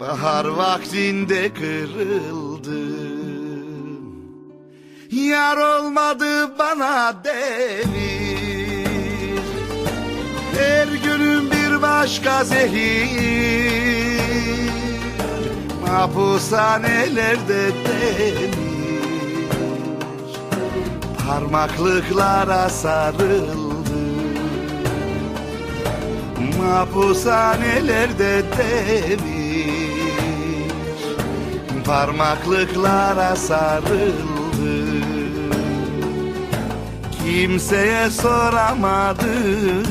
Bahar vaktinde kırıldım Yar olmadı bana devir Her günüm bir başka zehir. Mahpushanelerde demir. Parmaklıklara sarıldım Mahpushanelerde demir Parmaklıklara sarıldı. Kimseye soramadım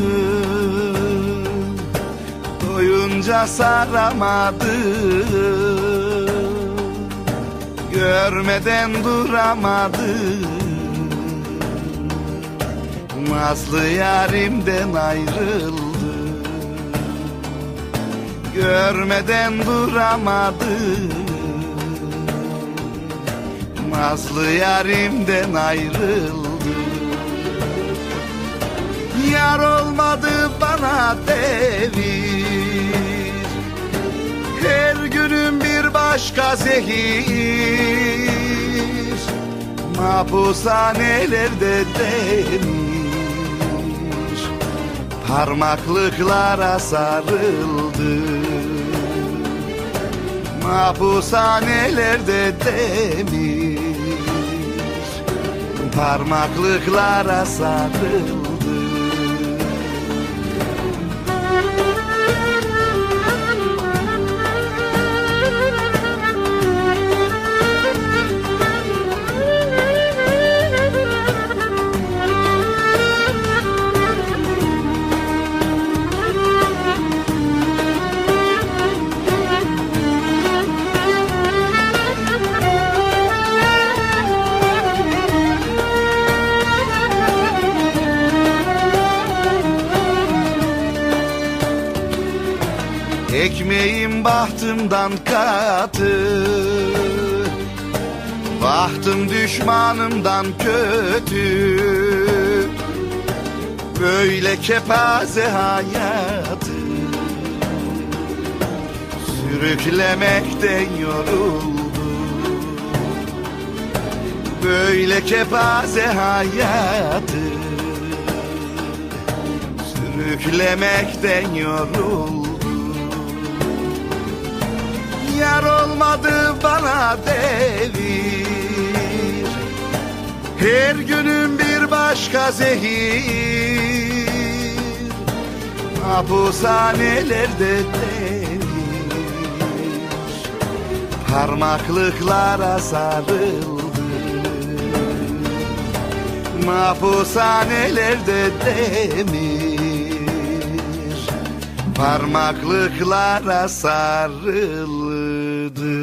Doyunca saramadım Görmeden duramadım Nazlı yarimden ayrıldım Görmeden duramadım Nazlı yarimden ayrıldım Yar olmadı bana devir. Her günüm bir başka zehir. Mahpushanelerde demir. Parmaklıklara sarıldı. Mahpushanelerde demir Parmaklıklara sarıldı Ekmeğim bahtımdan katı Bahtım düşmanımdan kötü. Böyle kepaze hayatı Sürüklemekten yoruldum Böyle kepaze hayatı Sürüklemekten yoruldum Yar olmadı bana devir. Her günüm bir başka zehir. Mahpushanelerde demir Parmaklıklara sarıldı. Mahpushanelerde demir. Parmaklıklara sarıldı